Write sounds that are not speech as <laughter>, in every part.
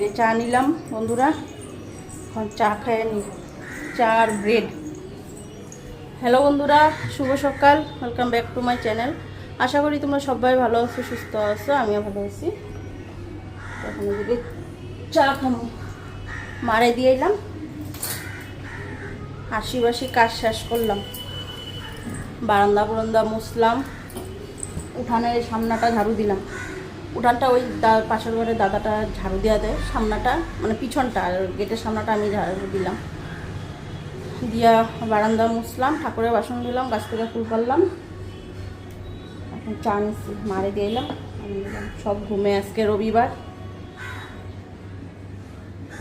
এদিকে চা নিলাম, বন্ধুরা। এখন চা খেয়ে নি চা আর ব্রেড হ্যালো বন্ধুরা, শুভ সকাল। Welcome back to my channel আশা করি তোমরা সবাই ভালো আছো, সুস্থ আছো, আমিও ভালো আছি। এখন এদিকে চা খামো, মারে দিয়ে এলাম। হাসি বাসি কাজ শেষ করলাম। বারান্দা বারান্দা মুছলাম। উঠানের সামনাটা ঝাড়ু দিলাম। উঠানটা ওই পাশের ঘরে দাদাটা ঝাড়ু দেওয়া দেয়, সামনাটা মানে পিছনটা, আর গেটের সামনাটা আমি ঝাড়ু দিলাম। দিয়া বারান্দা মুছলাম, ঠাকুরের বাসন দিলাম গাছ থেকে ফুল পারলাম এখন চা মারে দিয়ে এলাম সব ঘুমে আজকে রবিবার।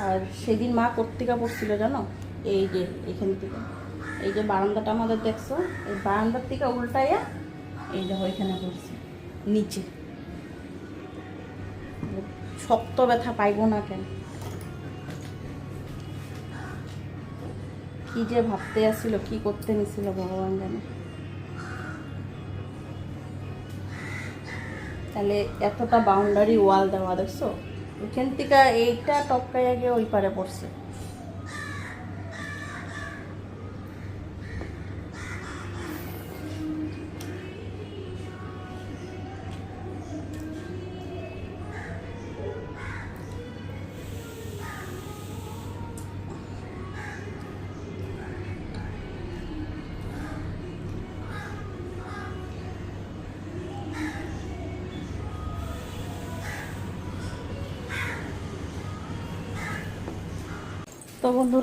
আর সেদিন মা কর্তিকা পড়ছিল জানো? এই যে, এখান থেকে। এই যে বারান্দাটা আমাদের দেখছ, এই বারান্দার থেকে উল্টাইয়া এই দেখো এখানে পড়ছে, নিচে। শক্ত ব্যথা পাইবো না কেন? কি যে ভাবতে আসছিল কি করতে নিছিল ভগবান জানে। তাহলে এতটা বাউন্ডারি ওয়াল দেওয়া, দেখছ? ওইখান থেকে এইটা টপকাই আগে ওই পারে পড়ছে।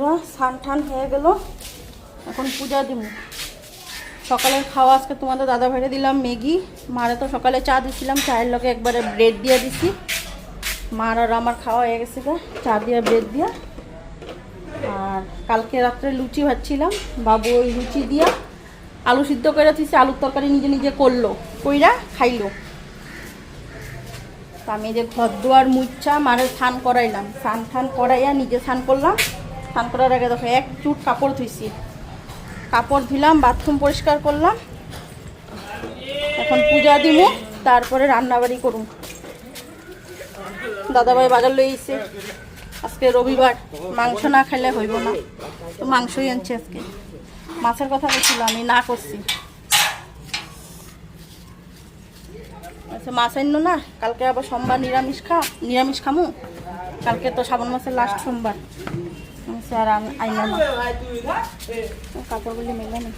বন্ধুরা স্নান টান হয়ে গেল। এখন পূজা দিব। সকালের খাওয়া আজকে তোমাদের দাদা ভাইরে দিলাম, ম্যাগি। মারে তো সকালে চা দিছিলাম, চায়ের লোকে একবারে ব্রেড দিয়ে দিছি। মার আর আমার খাওয়া হয়ে গেছে চা দিয়ে, ব্রেড দিয়া। আর কালকে রাত্রে লুচি ভাজছিলাম, বাবু ওই লুচি দিয়া আলু সিদ্ধ করে দিছি, আলুর তরকারি নিজে নিজে করল, কইরা খাইলো। আমি যে ঘর দুয়ার মুচ্ছা, মারে স্নান করাইলাম। স্নান ঠান করাইয়া নিজে স্নান করলাম। স্নান করার আগে দেখো এক চুট কাপড় ধুইছি। কাপড় ধুলাম বাথরুম পরিষ্কার করলাম। এখন পূজা দিব তারপরে রান্নাবাড়ি করুন দাদাভাই বাজার লই এসে আজকে রবিবার, মাংস না খাইলে হইব না। তো মাংসই আনছি আজকে। মাছের কথা বলছিল, আমি না করছি। আচ্ছা মাছ আনলো না, কালকে আবার সোমবার নিরামিষ খা, নিরামিষ খামু। কালকে তো শ্রাবণ মাসের লাস্ট সোমবার। স্যার আইলো না কাপড়গুলি মেলে না।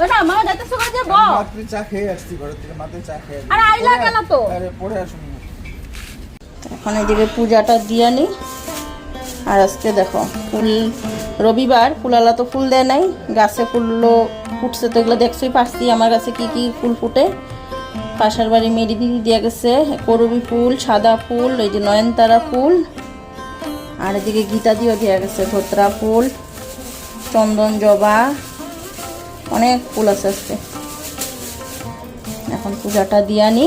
ওই না মা যাইতেছো কাজে মাত্র চা খেয়ে আসছি ঘরের থেকে মাত্র চা খেয়ে আরে আইলা কেন তো? আরে পরে আসুন। এখন এদিকে পূজাটা দিয়ে নিই আর আজকে দেখো ফুল রবিবার ফুলালা তো ফুল দেয় নাই। গাছে ফুললো ফুটছে তো এগুলো দেখছোই পারছি আমার কাছে কি কি ফুল ফুটে। পাশের বাড়ি মেরি দিদি দিয়ে গেছে, করবি ফুল, সাদা ফুল, এই যে নয়নতারা ফুল। আর এদিকে গীতা দিয়েও দেওয়া গেছে, ধোত্রা ফুল, চন্দন জবা, অনেক ফুল আছে আজকে। এখন পূজাটা দিয়ে আনি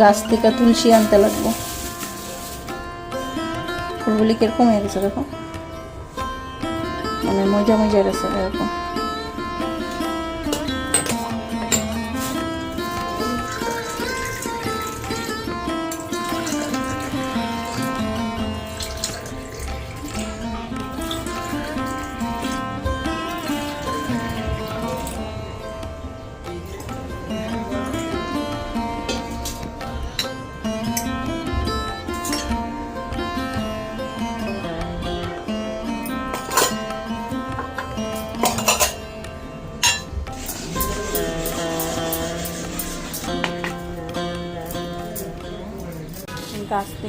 গাছ থেকে তুলসী আনতে লাগবো। ফুলগুলি কীরকম হয়ে গেছে দেখো? মানে মজা মজা গেছে এরকম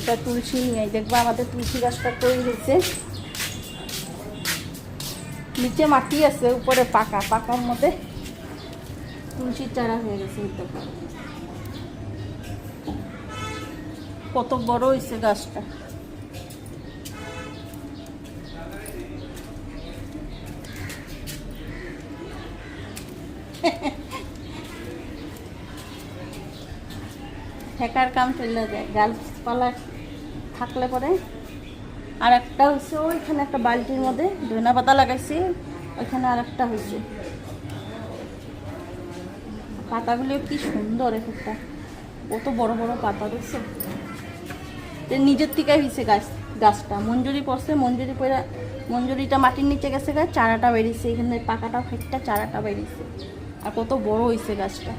থেকে তুলসী নিয়ে দেখব আমাদের তুলসী গাছটা তৈরি হয়েছে। নিচে মাটি আছে, উপরে পাকা। পাকার মধ্যে তুলসীর চারা হয়ে গেছে কত বড় হয়েছে গাছটা। <laughs> ঠেকার কাম চলে যায়। গাছপালা থাকলে পরে। আর একটা হচ্ছে, ওইখানে একটা বালতির মধ্যে ধনা পাতা লাগাইছি, ওইখানে আর একটা হয়েছে। পাতাগুলো কি সুন্দর একটা কত বড় বড় পাতা তো নিজের থেকে হয়েছে গাছ, গাছটা। মঞ্জুরি পড়ছে, মঞ্জুরি পড়ে, মঞ্জুরিটা মাটির নিচে গেছে গাছ চারাটা বেরিয়েছে। এখানে পাকাটা ফেটটা চারাটা বেরিয়েছে। আর কত বড় হয়েছে গাছটা।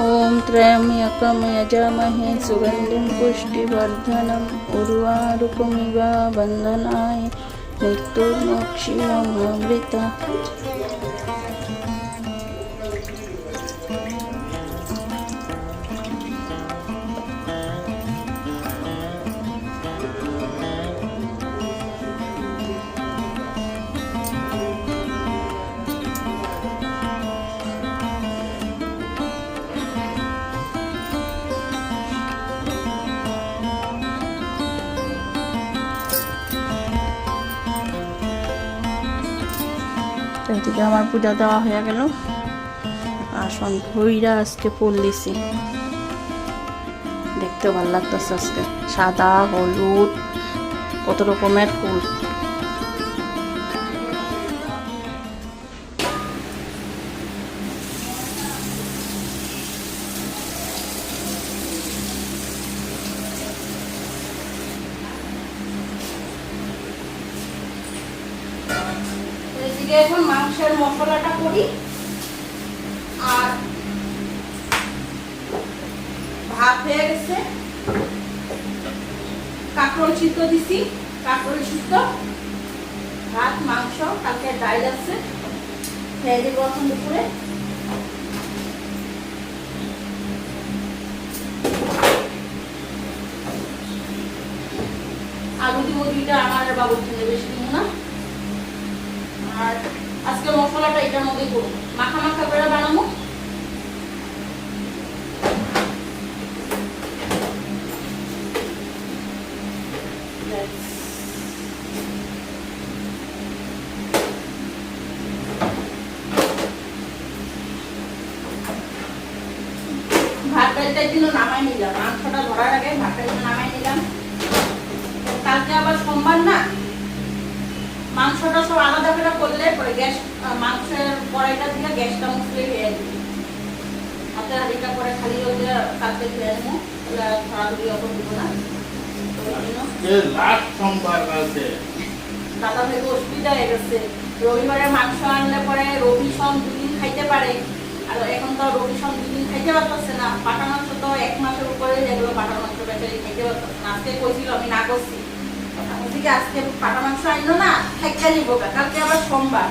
ॐ त्र्यम्यकं यजामहे सुगन्धिं पुष्टिवर्धनम् उर्वारुकमिव बन्धनाय मृत्युर्मोक्षीयमृता এদিকে আমার পূজা দেওয়া হয়ে গেল। আসন ভইরা আজকে ফুল দিছি। দেখতে ভালো লাগতেছে আজকে। সাদা, হলুদ, কত রকমের ফুল। আমার না। আর আজকে মশলাটা এটার মধ্যে করব। মাখা মাখা করে বানাবো ভাতটার জন্য নামাই নিলাম মাংসটা ধরার আগে ভাতটার জন্য নামাই নিলাম কালকে আবার সোমবার না মাংসটা সব আলাদা করে করলে পরে গ্যাস আহ, মাংসের কড়াইটা থেকে গ্যাসটা মুছলে হয়ে যাবে কালকে হাঁড়িটা পরে খালি হলে কালকে ধুয়ে আনব তাহলে ধরাধরি অত দিব না তো ওই জন্য লাস্ট সোমবার আছে দাদা অসুবিধা হয়ে গেছে। মাংস আনলে পরে রবি দুদিন খাইতে পারে। আর এখন তো রবি দুদিন খাইতে পারতেছে না। পাটা মাংস তো এক মাসের উপরে যেগুলো পাটা মাংস খাইতে পারতেছে না। আজকে কইছিল, আমি না করছি। থেকে আজকে পাটা মাংস আনলো না, খাইতে কালকে আবার সোমবার।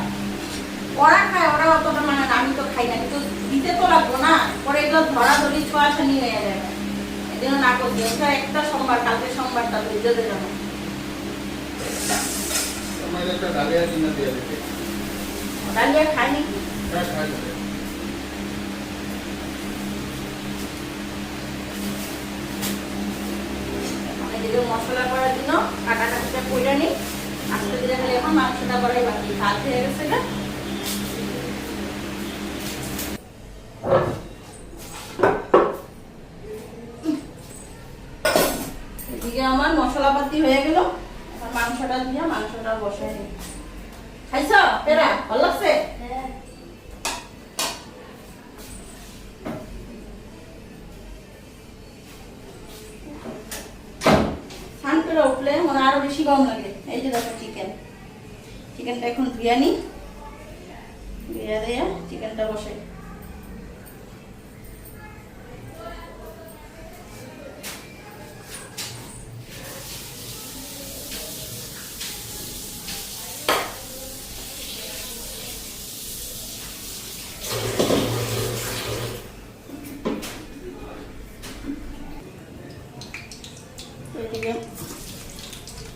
ওরা খায়, ওরা অতটা মানে আমি তো খাই না। কিন্তু দিতে তো লাগবো না। পরে এগুলো ধরা ধরি ছোঁয়াছানি হয়ে যাবে। এই জন্য না করছি। একটা সোমবার, কালকে সোমবার তাহলে বুঝতে যাব তোমার একটা ডালিয়া কিনে দিয়ে দিতে ডালিয়া খাই নাকি হ্যাঁ, খাই যাবে। আমি যেগুলো মশলা করার জন্য কাটা কাটিটা কইরা নিই আস্তে ধীরে খালি এখন মাংসটা করাই বাকি কাজ হয়ে গেছে গা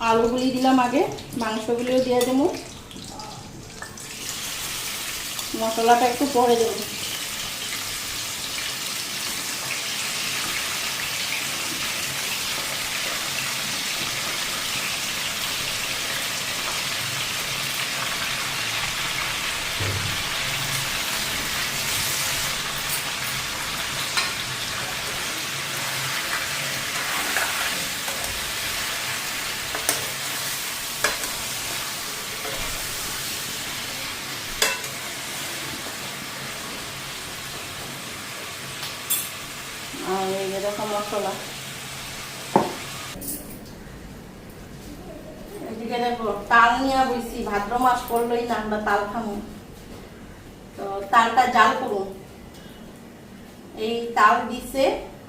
আলুগুলি দিলাম আগে মাংসগুলিও দিয়ে দেবো। মশলাটা একটু পরে দেবো। আর এই যে দেখো মশলা। এদিকে দেখো, তাল নিয়ে বইছি, ভাদ্র মাস পড়লোই না আমরা তাল খামো। তো তালটা জাল করুন। এই তাল দিছে,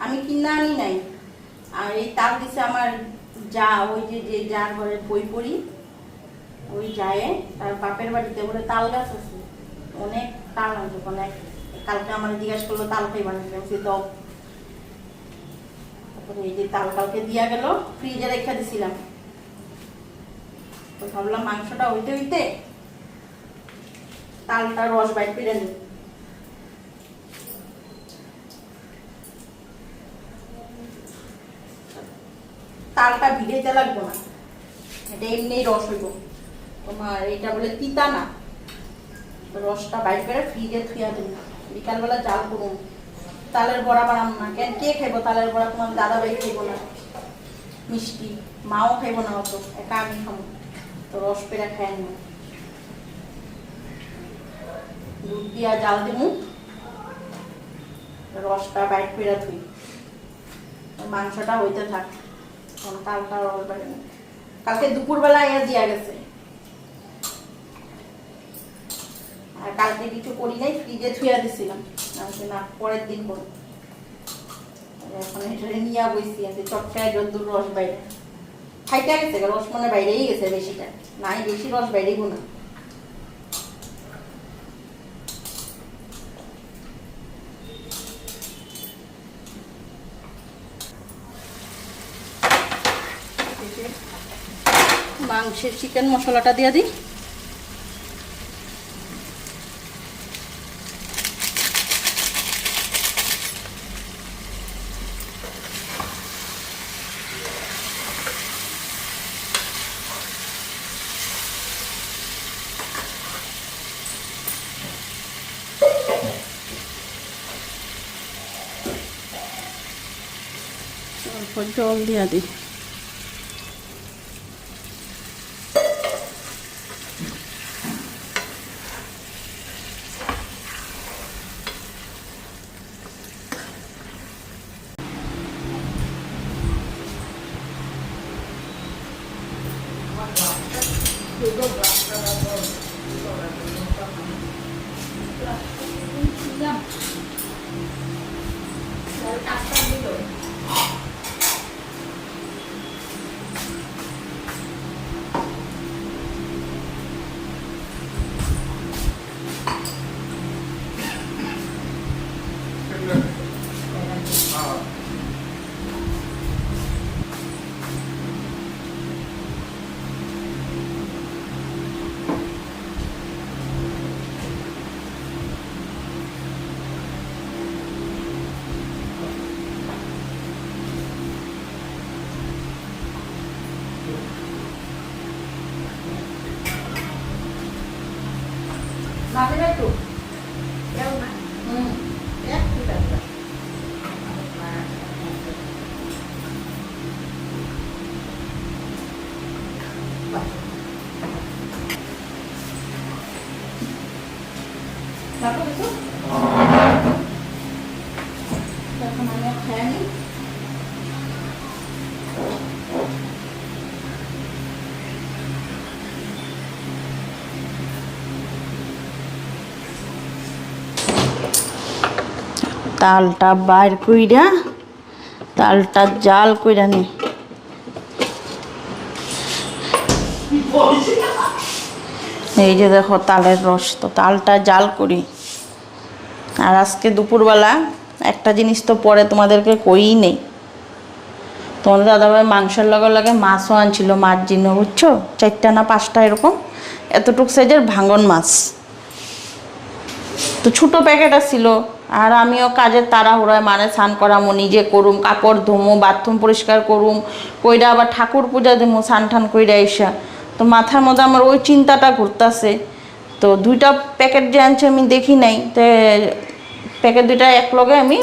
আমি কিনা আনি নাই। আর এই তাল দিছে আমার যা, ওই যে যে যার ঘরে বই পড়ি, ওই যায় তার বাপের বাড়িতে বলে তাল গাছ আছে। অনেক তাল আছে অনেক কালকে আমার জিজ্ঞাসা করল, তাল সে দাও। ফ্রিজে তো ভাবলাম মাংসটা হইতে তালটা রস বাইট তালটা ভিড়েতে লাগবো না। এটা এমনি রস হইব। তোমার এটা বলে তিতা না। রসটা করে ফ্রিজে থুয়া দেবো। বিকালবেলা জাল তালের বড়া বানাম না। কেন কে খাইবো তালের বড়া? তোমার দাদা ভাই খাইবো না। মিষ্টি। মাও খাইবো না অত। একা আমি খাব। তো রস পেরা খাই না। দুধ দিয়া জাল দিমু। রসটা বাইট পেরা থুই মাংসটা হইতে থাক। বাইরে কালকে দুপুরবেলা ইয়া দিয়া গেছে। আর কালকে কিছু করি নাই ফ্রিজে থুয়া দিছিলাম। আমি না পরের দিন করব। এখন এটা নিয়ে বইছি আছে চটকায় যদ্দুর রস বাইরে। গেছে রস মানে বাইরেই গেছে বেশিটা। নাই বেশি রস বাইরেই না। মাংসের চিকেন মশলাটা দিয়ে দিই। জল দিয়া দিই। তালটা বাইর কইরা, তালটা জাল কইরা নি। এই যে দেখো তালের রস, তো তালটা জাল করি। আর আজকে দুপুরবেলা একটা জিনিস তো পরে তোমাদেরকে কইই নেই। তোমাদের দাদাভাই মাংসের লগে লগে মাছও আনছিল, মাছ জিন্ন, বুঝছ? চারটা না পাঁচটা এরকম। এতটুক সাইজের ভাঙন মাছ। তো ছোটো প্যাকেট ছিল। আর আমিও কাজের তাড়াহুড়ায় মানে স্নান করামো, নিজে করুম, কাপড় ধুমো, বাথরুম পরিষ্কার করুম, কইরা আবার ঠাকুর পূজা দেবো স্নান টান কইরা এসা তো মাথার মধ্যে আমার ওই চিন্তাটা ঘুরতাছে। তো দুইটা প্যাকেট যে আনছে আমি দেখি নাই, তো প্যাকেট দুইটা এক লগে আমি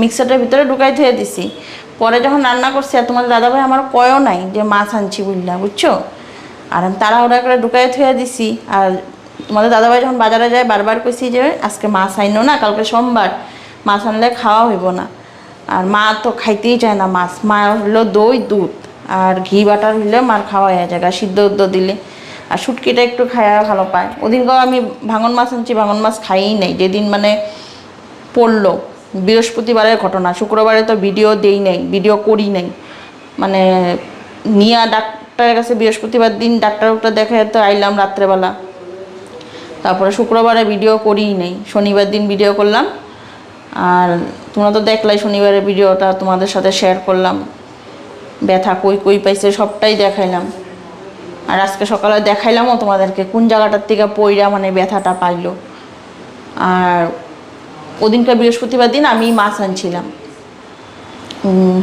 মিক্সারটার ভিতরে ঢুকাই থুয়ে দিছি। পরে যখন রান্না করছি, আর তোমার দাদাভাই আমার কয়ও নাই যে মাছ আনছি বুঝলা বুঝছ? আর আমি তাড়াহুড়া করে ঢুকাই থুয়ে দিছি, আর তোমাদের দাদাভাই যখন বাজারে যায়, বারবার কইছি যে, আজকে মাছ আইনো না, কালকে সোমবার মাছ আনলে খাওয়া হইব না। আর মা তো খাইতেই চায় না মাছ। মা হলো দই, দুধ আর ঘি বাটার হইলে মার খাওয়া হয়ে যায় সিদ্ধ উদ্ধ দিলে। আর শুটকিটা একটু খাওয়া ভালো পায়। ওদিনকেও আমি ভাঙন মাছ আনছি, ভাঙন মাছ খাইই নেই। যেদিন মানে পড়ল, বৃহস্পতিবারের ঘটনা, শুক্রবারে তো ভিডিও দেই নাই, ভিডিও করি নাই। মানে নিয়া ডাক্তারের কাছে বৃহস্পতিবার দিন ডাক্তার ওটা দেখে তো আইলাম রাত্রেবেলা। তারপরে শুক্রবারে ভিডিও করিই নেই। শনিবার দিন ভিডিও করলাম। আর তোমরা তো দেখলাই শনিবারের ভিডিওটা তোমাদের সাথে শেয়ার করলাম। ব্যথা কই কই পাইছে, সবটাই দেখাইলাম। আর আজকে সকালে দেখাইলামও তোমাদেরকে কোন জায়গাটার থেকে পইরা মানে ব্যথাটা পাইলো। আর ওদিনকার বৃহস্পতিবার দিন আমি মাছ আনছিলাম।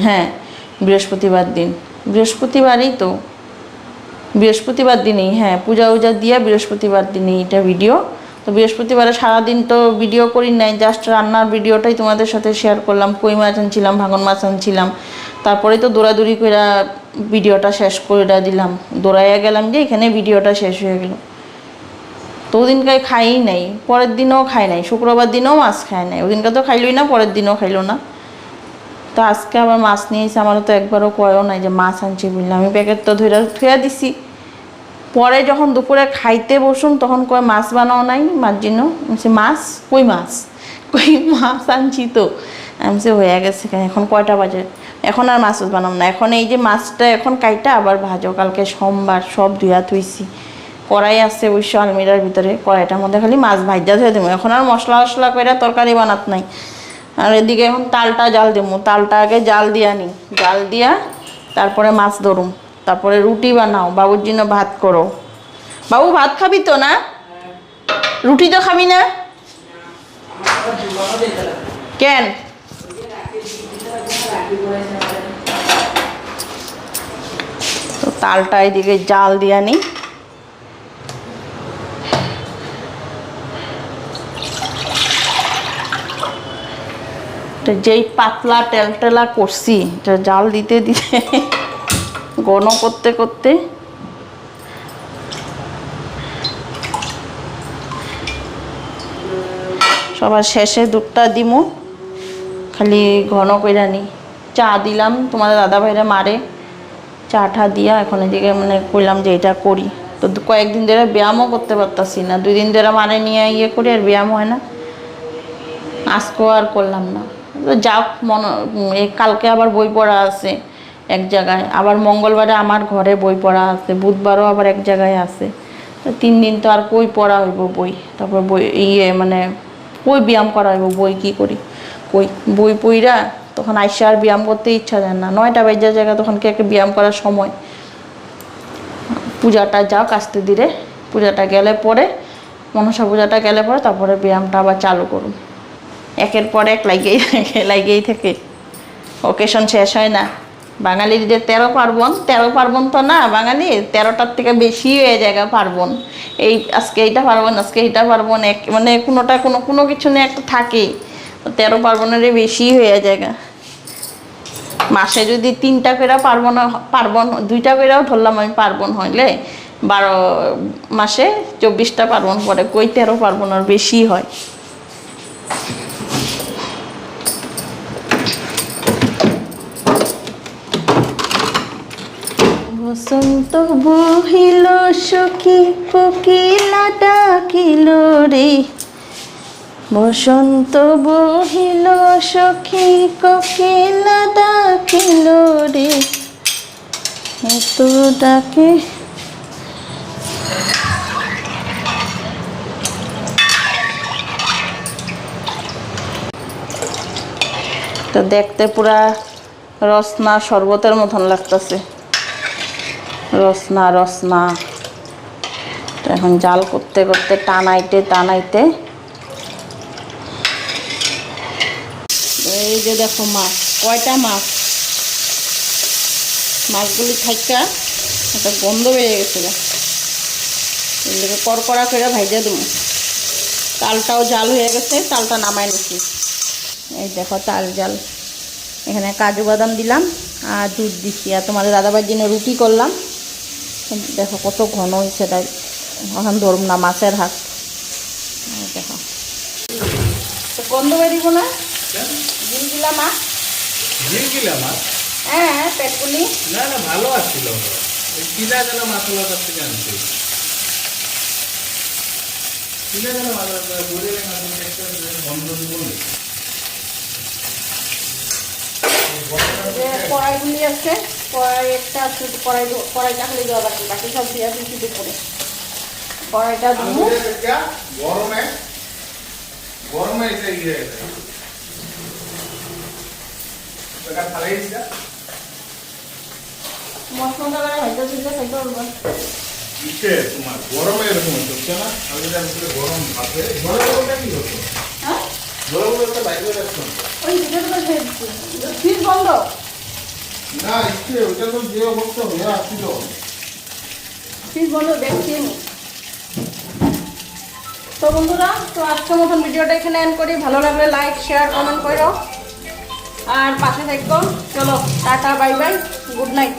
হ্যাঁ বৃহস্পতিবার দিন। বৃহস্পতিবারই তো বৃহস্পতিবার দিনেই হ্যাঁ পূজা উজা দিয়া বৃহস্পতিবার দিনেই এটা ভিডিও তো বৃহস্পতিবারে সারাদিন তো ভিডিও করি নাই জাস্ট রান্নার ভিডিওটাই তোমাদের সাথে শেয়ার করলাম। কই মাছ আনছিলাম, ভাঙন মাছ আনছিলাম। তারপরে তো দৌড়াদৌড়ি করে ভিডিওটা শেষ করে দিলাম। দৌড়াইয়া গেলাম যে এখানে ভিডিওটা শেষ হয়ে গেল। তো ওদিনকায় খাই নাই, পরের দিনও খাই নাই, শুক্রবার দিনও মাছ খায় নাই। ওদিনকে তো খাইলই না, পরের দিনও খাইলো না। তো আজকে আবার মাছ নিয়ে এসে আমারও তো একবারও কয়ও নাই যে মাছ আনছি বুঝলাম আমি প্যাকেট তো ধরে থুয়া দিছি। পরে যখন দুপুরে খাইতে বসুন, তখন কয়, মাছ বানাও নাই? মার জন্য। মাছ? কই মাছ? কই মাছ আনছি তো? আমি হয়ে গেছে এখন কয়টা বাজে? এখন আর মাছ বানাম না। এখন এই যে মাছটা এখন কাইটা, আবার ভাজো। কালকে সোমবার সব ধুয়া থুইছি। কড়াই আছে অবশ্য আলমিরার ভিতরে। কড়াইটার মধ্যে খালি মাছ ভাজা ধুয়ে দেবো এখন আর মশলা মশলা করে তরকারি বানাত নাই। আর এদিকে এখন তালটা জাল দেবো তালটা আগে জাল দিয়া নি। জাল দিয়া তারপরে মাছ ধরুম। তারপরে রুটি বানাও, বাবুর জন্য ভাত করো। বাবু, ভাত খাবি তো না? রুটি তো খাবি না? কেন? তো তালটা এদিকে জাল দিয়ে নি। তো যেই পাতলা টেলটেলা করছি জাল দিতে দিতে ঘন করতে করতে সবার শেষে দুধটা দিমু। খালি ঘন কইরা নি। চা দিলাম, তোমাদের দাদা ভাইরা মারে। চা চাটা দিয়া এখন এদিকে মানে কইলাম যে এটা করি। তো কয়েকদিন ধরে ব্যায়ামও করতে পারতাছি না। দুই দিন ধরে মানে নিয়ে ইয়ে করি, আর ব্যায়াম হয় না। আজকেও আর করলাম না। যাক, মন কালকে আবার বই পড়া আছে। এক জায়গায়। আবার মঙ্গলবারে আমার ঘরে বই পড়া আছে, বুধবারও আবার এক জায়গায় আছে। তো তিন দিন তো আর কই পড়া হইব বই? তারপর বই ইয়ে মানে কই ব্যায়াম করা হইব বই কি করি? কই বই পইরা তখন আইসা আর ব্যায়াম করতে ইচ্ছা যায় না। নয়টা বাজার জায়গা তখন কে কে ব্যায়াম করার সময়। পূজাটা যাও কাস্তে দিলে পূজাটা গেলে পরে, মনসা পূজাটা গেলে পরে তারপরে ব্যায়ামটা আবার চালু করুন একের পর এক লাগেই থাকে লাগেই থাকে। ওকেশন শেষ হয় না। বাঙালিদের তেরো পার্বণ তেরো পার্বণ তো না বাঙালি, তেরোটার থেকে বেশি হয়ে যায় গা পার্বণ। এই আজকে এইটা পার্বণ, আজকে এইটা পার্বণ, এক মানে কোনোটা কোনো কোনো কিছু নিয়ে একটা থাকেই। তেরো পার্বণেরই বেশি হয়ে যায় গা। মাসে যদি তিনটা করে পার্বণ পার্বণ, দুইটা করেও ধরলাম আমি পার্বণ হইলে, বারো মাসে চব্বিশটা পার্বণ পরে কই তেরো পার্বণ আর বেশি হয়। বসন্ত বহিল, সখী কোকিলা ডাকিল রে। বসন্ত বহিল, সখী কোকিলা ডাকিল রে। এত ডাকে। তো দেখতে পুরা রসনা শরবতের মতন লাগতেছে। রসনা রসনা। তো এখন জাল করতে করতে টানাইতে টানাইতে। এই যে দেখো মাছ, কয়টা মাছ? মাছগুলি থাইকা, একটা গন্ধ বেরিয়ে গেছে এগুলোকে কড়কড়া করে ভাইজে দেবো। তালটাও জাল হয়ে গেছে, তালটা নামাই নিচ্ছি। এই দেখো তাল জাল। এখানে কাজু বাদাম দিলাম, আর দুধ দিচ্ছি। আর তোমাদের দাদাবার জন্য রুটি করলাম। দেখো কত ঘন হয়েছে তাই এখন ধরুন না মাছের হাত দেখো। তো গন্ধ বেরিব না? হ্যাঁ পেটগুলি না না ভালো আসছিল কিনা যেন কাছ থেকে আনছি। কিনা যেন একটা বন্ধ দিব যে কড়াইগুলি আছে কড়াই একটা শুধু কড়াই কড়াইটা খালি দেওয়া বাকি বাকি সব দিয়ে আছে শুধু করে। কড়াইটা দিব গরমে গরমে এটা ইয়ে মশলাটা হয়তো ছিল খাইতে পারব তোমার গরমে এরকম হচ্ছে না আমি গরম ভাবে গরমটা কি হতো হ্যাঁ গরমটা বাইরে রাখছো ওই ভিডিওটা করে ছেড়ে ফ্রিজ বন্ধ? না ইসে ওটা তো যে অবস্থা হয়ে আসছিল। ফ্রিজ বন্ধ দেখছি তো বন্ধুরা তো আজকের মতন ভিডিওটা এখানে এন্ড করি। ভালো লাগলে লাইক শেয়ার কমেন্ট করো। আর পাশে থাকো। চলো tata bye bye good night